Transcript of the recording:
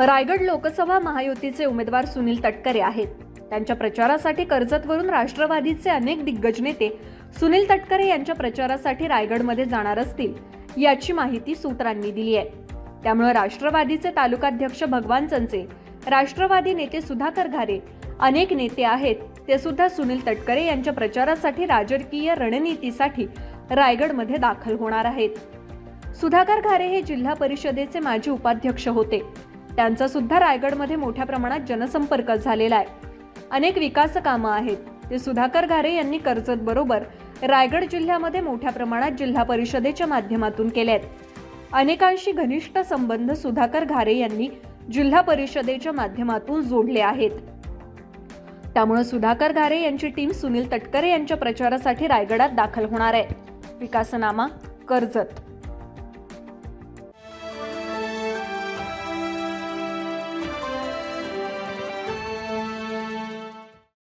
रायगड लोकसभा महायुतीचे उमेदवार सुनील तटकरे आहेत. त्यांच्या प्रचारासाठी कर्जतवरून राष्ट्रवादीचे अनेक दिग्गज नेते सुनील तटकरे यांच्या प्रचारासाठी रायगडमध्ये जाणार असतील याची माहिती सूत्रांनी दिली आहे. त्यामुळे राष्ट्रवादीचे तालुकाध्यक्ष भगवान चंचे राष्ट्रवादी नेते सुधाकर घारे अनेक नेते आहेत ते सुद्धा सुनील तटकरे यांच्या प्रचारासाठी राजकीय रणनीतीसाठी रायगडमध्ये दाखल होणार आहेत. सुधाकर घारे हे जिल्हा परिषदेचे माजी उपाध्यक्ष होते. त्यांचा सुद्धा रायगडमध्ये मोठ्या प्रमाणात जनसंपर्क झालेला आहे. अनेक विकास कामं आहेत. ते सुधाकर घारे यांनी कर्जत बरोबर रायगड जिल्ह्यामध्ये मोठ्या प्रमाणात जिल्हा परिषदेच्या माध्यमातून केले आहेत अनेकांशी घनिष्ठ संबंध सुधाकर घारे यांनी जिल्हा परिषदेच्या माध्यमातून जोडले आहेत. त्यामुळे सुधाकर घारे यांची टीम सुनील तटकरे यांच्या प्रचारासाठी रायगडात दाखल होणार आहे. विकासनामा कर्जत.